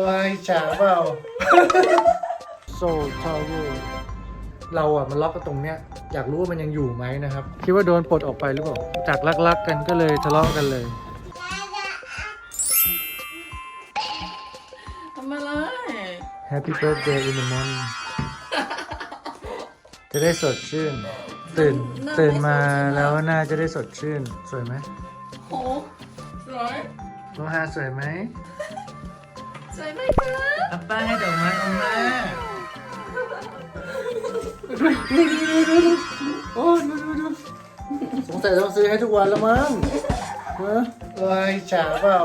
ลายจ๋าเปล่าโซทาวเวอร์เราอะมันล็อกกันตรงเนี้ย อยากรู้ว่ามันยังอยู่ไหมนะครับ คิดว่าโดนปลดออกไปหรือเปล่า จากรักๆกันก็เลยทะเลาะกันเลย ทำอะไร Happy birthday in the morning จะได้สดชื่น ตื่นตื่นมาแล้วหน้าจะได้สดชื่น สวยไหมโหสวยโลหาสวยไหมส วยไหมคะอัป้าให้ดอกไม้ออกมาโอ้ดูดูดูสงสัยต้องซื้อให้ทุกวันแล้วมั้งเออลายจ๋าเปล่า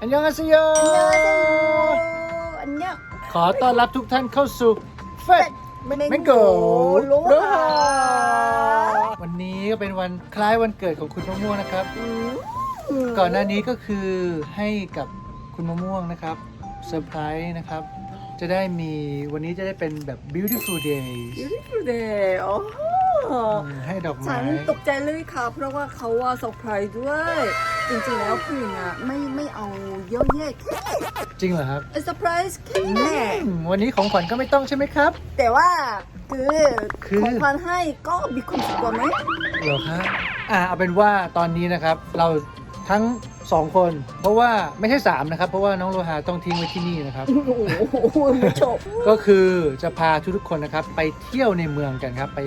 อันยองอาเซโยอันเนี้ยขอต้อนรับทุกท่านเข้าสู่เฟดแมงโกโลโลหะหะวันนี้ก็เป็นวันคล้ายวันเกิดของคุณมะม่วงนะครับ ก่อนหน้านี้ก็คือให้กับ คุณมะม่วงนะครับเซอร์ไพรส์นะครับ จะได้มีวันนี้จะได้เป็นแบบ beautiful day ยูนิฟูเดย์โอ้โหให้ดอกฉัไม้นตกใจเลยค่ะ เพราะว่าเขาว่าเซอร์ไพรส์ด้วยจริงๆแล้วผู้หญิงอะไม่ไม่เอาเยอะแยะแค่จริงเหรอครับเซอร์ไพรส์แค่อืมวันนี้ของขวัญก็ไม่ต้องใช่ไหมครับ แต่ว่าคือคือของขวัญให้ก็มีความสุขกว่าไหมเหรอครับอ่าเอาเป็นว่าตอนนี้นะครับ เราทั้ง สองคน เพราะว่าไม่ใช่สามนะครับ เพราะว่าน้องโลหะต้องทิ้งไว้ที่นี่นะครับ โอ้โหไม่จบก็คือจะพาทุกๆคนนะครับ ไปเที่ยวในเมืองกันครับ ไป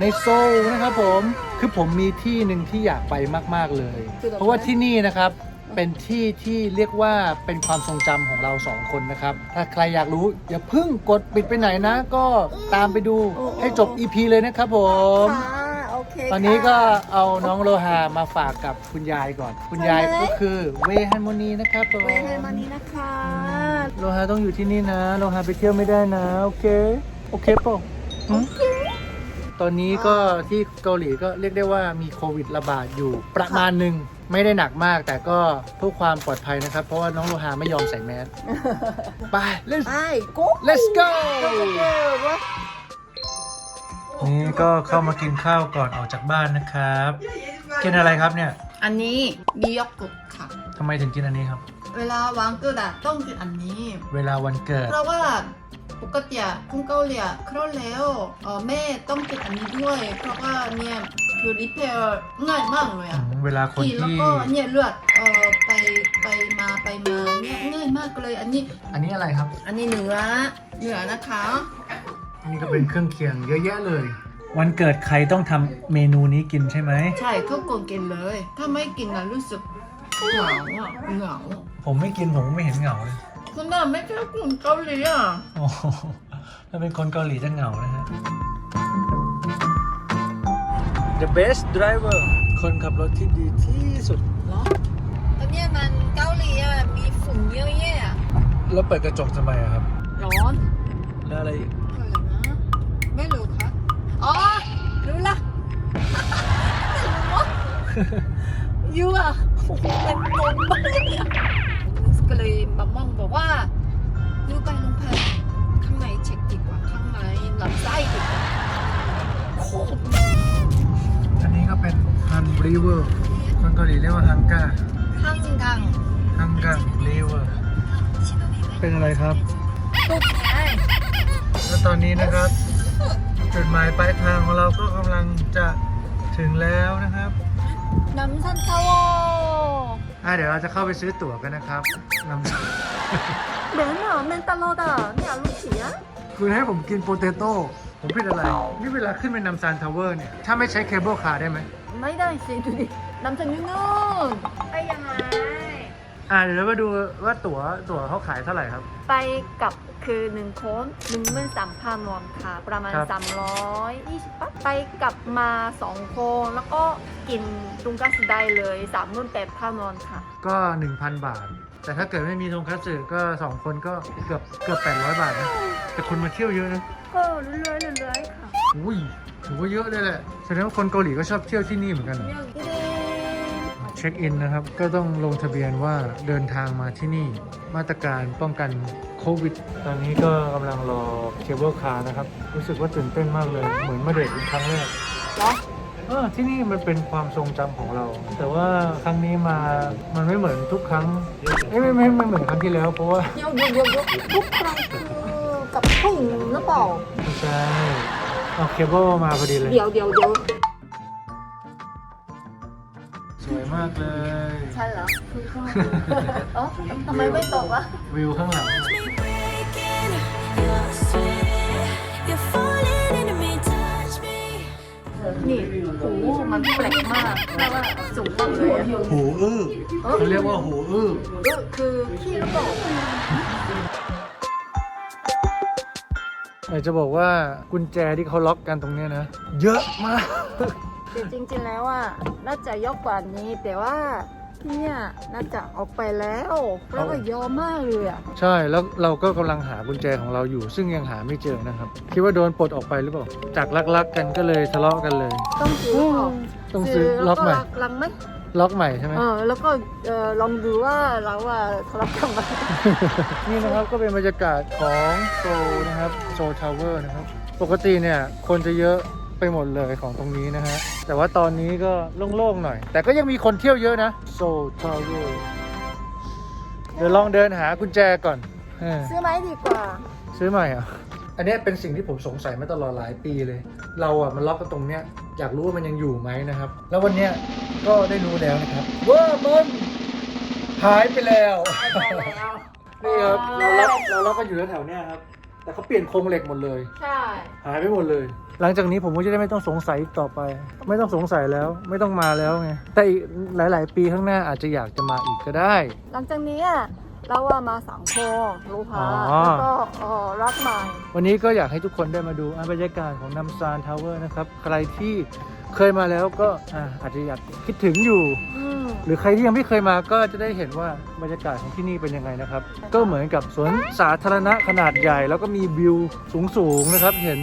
ในโซลนะครับผม คือผมมีที่หนึ่งที่อยากไปมาก ๆเลยคือตรงไหนเพราะว่าที่นี่นะครับเป็นที่ที่เรียกว่าเป็นความทรงจำของเราสองคนนะครับ ถ้าใครอยากรู้ อย่าเพิ่งกดปิดไปไหนนะ ก็ตามไปดูให้จบ EP เลยนะครับผม ค่ะโอเค ตอนนี้ค่ะก็เอาน้องโลหามาฝากกับคุณยายก่อน คุณยายใช่ไหมก็คือเวฮันโมนีนะครับผมไว้ให้มานี้นะคะโลหะต้องอยู่ที่นี่นะโลหะไปเที่ยวไม่ได้นะโอเคโอเคป่ะหึตอนนี้ก็ที่เกาหลีก็เรียกได้ว่ามีโควิดระบาดอยู่ประมาณหนึ่งไม่ได้หนักมากแต่ก็เพื่อความปลอดภัยนะครับ เพราะว่าน้องโลหะไม่ยอมใส่แมสไป let's ไอ้กุ๊ก let's go วะ นี่ก็เข้ามากินข้าวก่อนออกจากบ้านนะครับ กินอะไรครับเนี่ยอันนี้มียกุดค่ะ ทำไมถึงกินอันนี้ครับ เวลาวางเกิดอะต้องกินอันนี้ เวลาวันเกิด เพราะว่าปกติอะคุณเกาหลีอะคลอดแล้วเออแม่ต้องกินอันนี้ด้วย เพราะว่าเนี่ยคือรีเพร์ง่ายมากเลยอะเวลาคนกินแล้วที่ ก็เนี่ยเลือดเออไปไปมาไปมาเนี่ยง่ายมากเลยอันนี้ อันนี้อะไรครับ อันนี้เนื้อเนื้อนะคะ นี่ก็เป็นเครื่องเคียงเยอะแยะเลย วันเกิดใครต้องทำเมนูนี้กินใช่ไหม ใช่ทุกคนกินเลย ถ้าไม่กินนะรู้สึกเหงาอะเหงาผมไม่กินผมก็ไม่เห็นเหงาเลยคุณน่ะไม่ใช่กลุ่มเกาหลีอะโอ้โหถ้าเป็นคนเกาหลีจะเหงานะฮะ The best driver คนขับรถที่ดีที่สุด เหรอตอนเนี้ยมันเกาหลีอะมีฝุ่นเยอะแยะอะแล้วเปิดกระจกทำไมอะครับ ร้อน แล้วอะไรอีก ยูอะโอ้โหเป็นลมมากเลยอะก็เลยบัมมองบอกว่ายูไปโรงพยาบาลข้างในเช็คดีกว่าข้างในลำไส้ดีกว่าโคตรอันนี้ก็เป็นฮันรีเวอร์คนเกาหลีเรียกว่าฮังกาข้างกังฮังกังรีเวอร์เป็นอะไรครับตุ๊กไงแล้วตอนนี้นะครับจุดหมายปลายทางของเราก็กำลังจะถึงแล้วนะครับ น้ำซันทาวออะเดี๋ยวเราจะเข้าไปซื้อตั๋วกันนะครับนำเบนอะเมนตลอดอะเนี่ยลูกเสียคุณให้ผมกินโปเตโต้ผมผิดอะไร นี่เวลาขึ้นไปนำซานทาวเวอร์เนี่ย ถ้าไม่ใช้เคเบิลคาร์ได้ไหม ไม่ได้สิดูดิน้ำซันยูนู่นไปยังไง อ่าเดี๋ยวเรามาดูว่าตั๋วตั๋วเขาขายเท่าไหร่ครับ ไปกับ คือหนึ่งคนหนึ่งหมื่นสามพันวอนค่ะ ประมาณ ครับสามร้อยยี่สิบบาทไปกลับมาสองคนแล้วก็กินตุงกัสได้เลยสามหมื่นแปดพันวอนค่ะ ก็ 1,000 บาท แต่ถ้าเกิดไม่มีทงคัตสึก็ 2 คนก็เกือบเกือบ800 บาทนะแต่คนมาเที่ยวเยอะนะก็เรื่อยๆเรื่อยๆค่ะอุ้ยถือว่าเยอะเลยแหละแสดงว่าคนเกาหลีก็ชอบเที่ยวที่นี่เหมือนกันเช็คอินนะครับ ก็ต้องลงทะเบียนว่าเดินทางมาที่นี่ มาตรการป้องกัน โควิด ตอนนี้ก็กำลังรอเคเบิลคาร์นะครับ รู้สึกว่าตื่นเต้นมากเลย เหมือนมาเดทเป็นครั้งแรกเหรอเออที่นี่มันเป็นความทรงจำของเรา แต่ว่าครั้งนี้มามันไม่เหมือนทุกครั้งเอ้ยไม่ไม่ไม่เหมือนครั้งที่แล้ว เพราะว่าเดี๋ยวเดี๋ยวเดี๋ยวเดี๋ยวทุกครั้งคือกับผู้หญิงหรือเปล่า ไม่ใช่เอาเคเบิลมาพอดีเลย เดี๋ยวเดี๋ยวเดี๋ยว สวยมากเลยใช่เหรอคือข้างเออทำไมไม่ตกวะวิวข้างหลัง breaking your sweat. You're falling into me, touch me. นี่หูมันแปลกมากแปลว่าสูงมากเลยอะหูอื้อเขาเรียกว่าหูอื้อเออคือขี้หรือเปล่าอยากจะบอกว่ากุญแจที่เขาล็อกกันตรงเนี้ยนะ เยอะมาก แต่จริงๆแล้วอะน่าจะเยอะกว่านี้แต่ว่าที่เนี่ยน่าจะออกไปแล้วแล้วก็เยอะมากเลยอะใช่แล้วเราก็กำลังหากุญแจของเราอยู่ ซึ่งยังหาไม่เจอนะครับ คิดว่าโดนปลดออกไปหรือเปล่าจากรักๆกันก็เลยทะเลาะกันเลย ต้องซื้อออกต้องซื้อล็อกใหม่แล้วก็ลังไหมล็อกใหม่ใช่ไหมเออแล้วก็เออลองดูว่าเราอะทะเลาะกันไหมนี่นะครับก็เป็นบรรยากาศของโซลนะครับโซลทาวเวอร์นะครับ ปกติเนี่ยคนจะเยอะ ไปหมดเลยของตรงนี้นะฮะ แต่ว่าตอนนี้ก็โล่งๆหน่อย แต่ก็ยังมีคนเที่ยวเยอะนะโซลทาวเวอร์เดี๋ยวลองเดินหากุญแจก่อนเออซื้อไหมดีกว่า ซื้อใหม่เหรอะ อันเนี้ยเป็นสิ่งที่ผมสงสัยมาตลอดหลายปีเลย เราอะมันล็อกกันตรงเนี้ยอยากรู้ว่ามันยังอยู่ไหมนะครับ แล้ววันเนี้ยก็ได้รู้แล้วนะครับว่ามันหายไปแล้ว นี่ครับเราล็อกเราล็อกกันอยู่แถวๆเนี้ยครับ แต่เขาเปลี่ยนโครงเหล็กหมดเลย ใช่ หายไปหมดเลย หลังจากนี้ผมก็จะได้ไม่ต้องสงสัยอีกต่อไป ไม่ต้องสงสัยแล้วไม่ต้องมาแล้วไงแต่อีกหลาย ๆ ปีข้างหน้าอาจจะอยากจะมาอีกก็ได้ หลังจากนี้อะเราว่ามาสังโครู้พาอ๋อ แล้วก็เออรักใหม่ วันนี้ก็อยากให้ทุกคนได้มาดูอะบรรยากาศของนัมซานทาวเวอร์นะครับ ใครที่ เคยมาแล้วก็อะอาจจะอยากคิดถึงอยู่ อืมหรือใครที่ยังไม่เคยมาก็จะได้เห็นว่าบรรยากาศของที่นี่เป็นยังไงนะครับ ก็เหมือนกับสวนสาธารณะขนาดใหญ่ แล้วก็มีวิวสูงๆนะครับ เห็น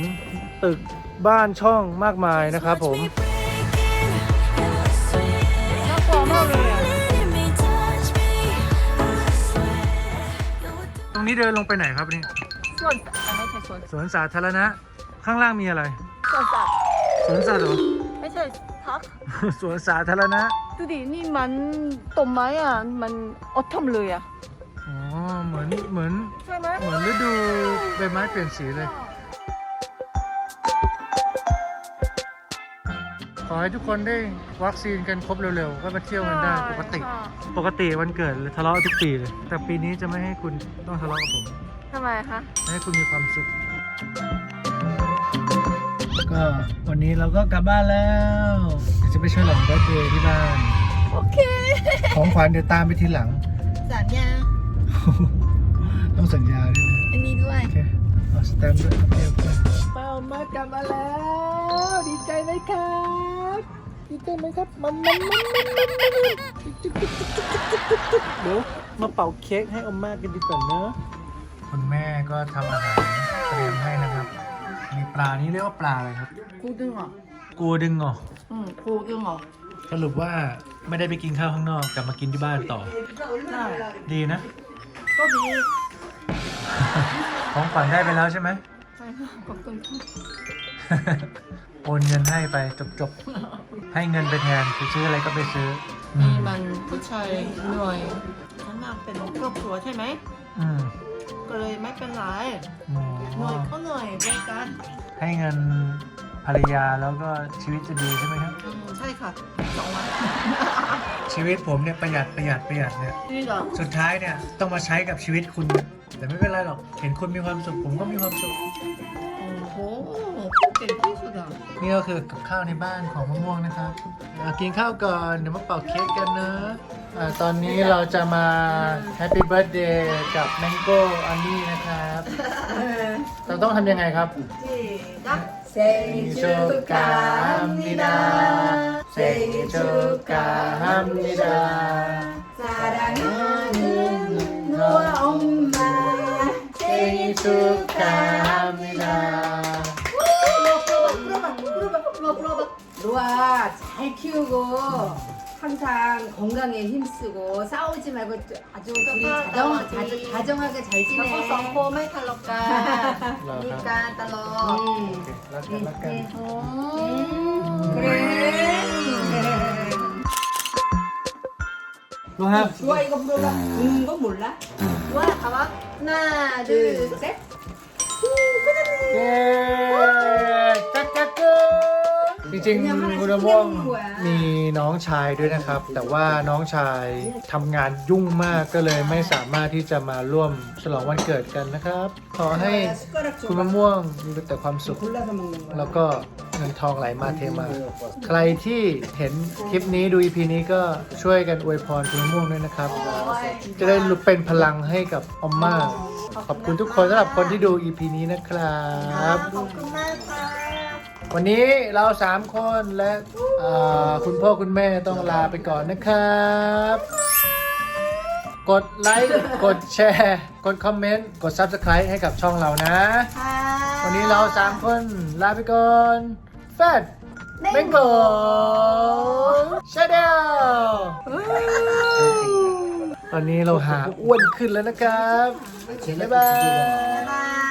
ตึกบ้านช่องมากมายนะครับ ผม น่ากลัวมากเลยอะ Into me, touch me. I swear. You're ตรงนี้เดินลงไปไหนครับนี่ส่วนอะไม่ใช่ส่วนสวนสาธารณะข้างล่างมีอะไร ส่วนสัตว์สวนสัตว์เหรอ ไม่ใช่พักสวนสาธารณะ ดูดิ นี่มันต้นไม้อะ มันอดทำเลยอะ อ๋อ เหมือน เหมือน ใช่ไหมเหมือนฤดูใบไม้เปลี่ยนสีเลย ขอให้ทุกคนได้วัคซีนกันครบเร็วๆ ก็มาเที่ยวกันได้ปกติปกติวันเกิดทะเลาะทุกปีเลย แต่ปีนี้จะไม่ให้คุณต้องทะเลาะกับผม ทำไมคะ ให้คุณมีความสุข ก็วันนี้เราก็กลับบ้านแล้วเดี๋ยวจะไปฉลองเบิร์ธเดย์ที่บ้าน โอเค ของขวัญเดี๋ยวตามไปทีหลัง สัญญา ต้องสัญญาด้วยนะอันนี้ด้วย โอเคเอาสแตมป์ด้วยโอเคโอเคเป้ามากลับมาแล้ว ดีใจไหมครับดีใจไหมครับมันมันมันมันมันมันเดี๋ยวมาเป่าเค้กให้อมมากันดีกว่าเนอะคุณแม่ก็ทำอาหารเตรียมให้นะครับ มีปลานี่เรียกว่าปลาอะไรครับกูดึงอะกูดึงเหรออืมกูดึงอะสรุปว่าไม่ได้ไปกินข้าวข้างนอกกลับมากินที่บ้านต่อ ใช่ดีนะ ก็ดีของขวัญได้ไปแล้วใช่ไหม ใช่ค่ะขอบคุณค่ะโอนเงินให้ไปจบๆให้เงินไปแทนไปซื้ออะไรก็ไปซื้ออืนี่มมันผู้ชายเหนื่อยฉันน่ะเป็นครอบครัวใช่ไหม อืม ก็เลยไม่เป็นไรอ๋อเหนื่อยก็เหนื่อยด้วยกันให้เงินภรรยาแล้วก็ชีวิตจะดีใช่ไหมครับ อืมใช่ค่ะสองวันชีวิตผมเนี่ยประหยัดประหยัดประหยัดเนี่ย นี่เหรอสุดท้ายเนี่ยต้องมาใช้กับชีวิตคุณเนี่ยแต่ไม่เป็นไรหรอก เห็นคุณมีความสุขผมก็มีความสุข โอ้โหเก่งที่สุดอะนี่ก็คือกับข้าวในบ้านของมะม่วงนะครับอะกินข้าวก่อน เดี๋ยวมาเป่าเค้กกันเนอะ อ่ะตอนนี้เราจะมาแฮปปี้เบิร์ a เดย์กับแมงโก้อันนี้นะครับ เราต้องทำยังไงครับ 생일 축하합니다. 생일 축하합니다. 사랑하는 너와 엄마 생일 축하합니다. 루아 잘 키우고 항상 건강에 힘쓰고 싸우지 말고 아주 둘이 그거 다정, 나머지. 다정, 다정하게 잘 แล้วก็สอง 지내. คนไม่ทะเลาะกัน เหรอ มี ครับ การตลอด โอ 음. เครักกันรักกัน 그래. ลูกฮับ 좋아 이거 물어봐. 우는 건 몰라? ว่าคำว่าหน้าดื้อ 둘, 셋. เ จริงๆคุณม่วงมีน้องชายด้วยนะครับ แต่ว่าน้องชายทำงานยุ่งมากก็เลยไม่สามารถที่จะมาร่วมฉลองวันเกิดกันนะครับ ขอให้คุณมะม่วงมีแต่ความสุข แล้วก็เงินทองไหลมาเทมา ใครที่เห็นคลิปนี้ดูอีพีนี้ก็ช่วยกันอวยพรคุณมะม่วงด้วยนะครับ จะได้เป็นพลังให้กับอมม่าขอบคุณทุกคนสำหรับคนที่ดูอีพีนี้นะครับ ขอบคุณมากค่ะ วันนี้เราสามคนและเอ่อคุณพ่อคุณแม่ต้องลาไปก่อนนะครับ กดไลค์ กดแชร์ กดคอมเมนต์ กด Subscribe ให้กับช่องเรานะค่ะวันนี้เราสามคนลาไปก่อนแฟดเบงโกชาเดลตอนนี้เราหาอ้วนขึ้นแล้วนะครับ บ๊ายบายบ๊ายบาย